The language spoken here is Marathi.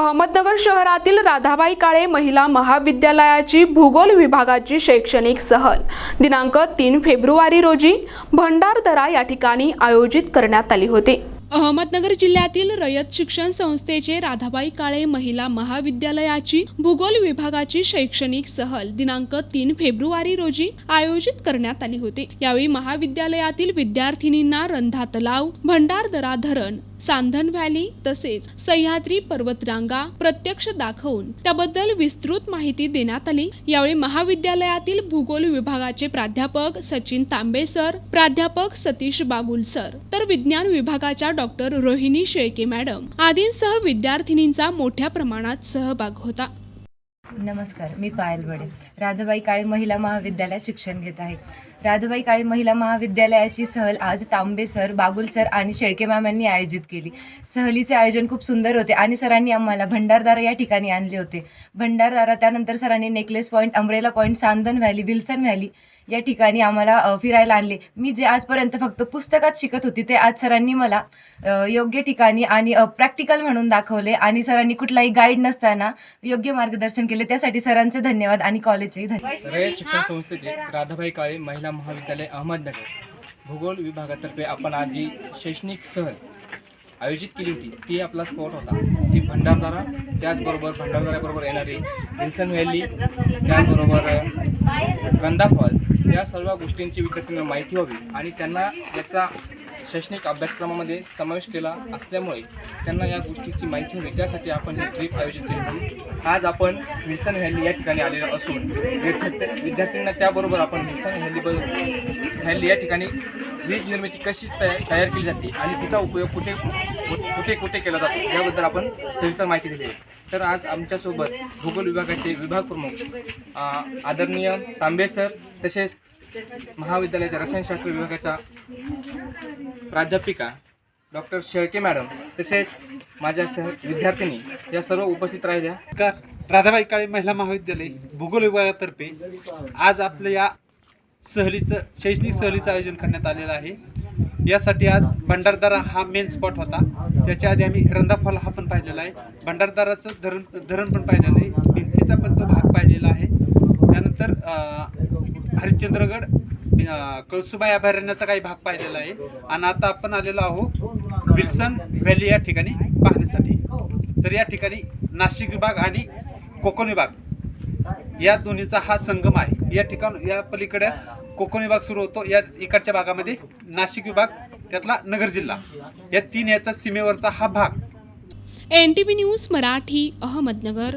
अहमदनगर शहरातील राधाबाई काळे महिला महाविद्यालयाची भूगोल विभागाची शैक्षणिक सहल. दिनांक तीन फेब्रुवारी रोजी भंडारदरा या ठिकाणी आयोजित करण्यात आली होती. अहमदनगर जिल्ह्यातील रयत शिक्षण संस्थेचे राधाबाई काळे महिला महाविद्यालयाची भूगोल विभागाची शैक्षणिक सहल दिनांक तीन फेब्रुवारी रोजी आयोजित करण्यात आली होती. यावेळी महाविद्यालयातील विद्यार्थिनींना रंधा तलाव भंडारदरा धरण सांधन व्हॅली तसेच सह्याद्री पर्वतरांगा प्रत्यक्ष दाखवून त्याबद्दल विस्तृत माहिती देण्यात आली. यावेळी महाविद्यालयातील भूगोल विभागाचे प्राध्यापक सचिन तांबे सर प्राध्यापक सतीश बागुल सर तर विज्ञान विभागाच्या डॉक्टर रोहिणी शेळके मॅडम आदींसह विद्यार्थिनींचा मोठ्या प्रमाणात सहभाग होता. नमस्कार मी पायल बडे राधाबाई काळे महिला महाविद्यालयात शिक्षण घेत आहे राधाबाई काळे महिला महाविद्यालयाची सहल आज तांबे सर बागुल सर आणि शेळके मॅम यांनी आयोजित केली. सहलीचे आयोजन खूप सुंदर होते आणि सरांनी आम्हाला भंडारदारा या ठिकाणी आणले होते. भंडारदारा त्यानंतर सरांनी necklace point umbrella point Sandhan valley Wilson valley या ठिकाणी आम्हाला फिरायला आणले. मी जे आजपर्यंत फक्त पुस्तकात शिकत होती ते आज सरांनी मला योग्य ठिकाणी आणि प्रॅक्टिकल म्हणून दाखवले आणि सरांनी कुठलाही गाईड नसताना योग्य मार्गदर्शन केले. त्यासाठी सरांचे धन्यवाद आणि कॉलेजचेही धन्यवाद. शिक्षण संस्थेचे राधाबाई काळे महिला महाविद्यालय अहमदनगर. भूगोल विभागातर्फे आपण आज जी शैक्षणिक सहल आयोजित केली होती. ती आपला स्पॉट होता. ती भंडारदारा त्याचबरोबर भंडारदाऱ्याबरोबर येणारी विल्सन व्हॅली त्याचबरोबर गंदा फॉल्स या सर्व गोष्टींची विद्यार्थ्यांना माहिती व्हावी आणि त्यांना याचा शैक्षणिक अभ्यासक्रमामध्ये समावेश केला असल्यामुळे त्यांना या गोष्टीची माहिती हवी. त्यासाठी आपण ही ट्रीप आयोजित केली होती. आज आपण विल्सन व्हॅली या ठिकाणी आलेलो असून विद्यार्थ्यांना त्याबरोबर आपण विल्सन व्हॅली व्हॅली या ठिकाणी वीज निर्मिती कशी तयार तयार केली जाते आणि तिचा उपयोग कुठे कुठे कुठे केला जातो याबद्दल आपण सविस्तर माहिती दिली आहे. तर आज आमच्यासोबत भूगोल विभागाचे विभाग प्रमुख आदरणीय तांबे सर तसेच महाविद्यालयाच्या रसायनशास्त्र विभागाच्या प्राध्यापिका डॉक्टर शेळके मॅडम तसेच माझ्या सह विद्यार्थिनी या सर्व उपस्थित राहिल्या. का राधाबाई काळे महिला महाविद्यालय भूगोल विभागातर्फे आज आपल्या या सहलीचं शैक्षणिक सहलीचं आयोजन करण्यात आलेलं आहे. यासाठी आज भंडारदारा हा मेन स्पॉट होता. त्याच्या आधी आम्ही रंदाफॉल हा पण पाहिलेला आहे. भंडारदाराचं धरण धरण पण पाहिलेलं आहे. भिंतीचा पण तो भाग पाहिलेला आहे. त्यानंतर हरिश्चंद्रगड कळसुबाई अभयारण्याचा काही भाग पाहिलेला आहे. आणि आता आपण आलेलो आहोत विल्सन व्हॅली या ठिकाणी पाहण्यासाठी. तर या ठिकाणी नाशिक विभाग आणि कोकण विभाग या दोन्हीचा हा संगम आहे. या ठिकाण या पलीकडे कोकण विभाग सुरू होतो. या इकडच्या भागामध्ये नाशिक विभाग त्यातला नगर जिल्हा. या तीन याचा सीमेवरचा हा भाग. N T V news Marathi Ahmednagar.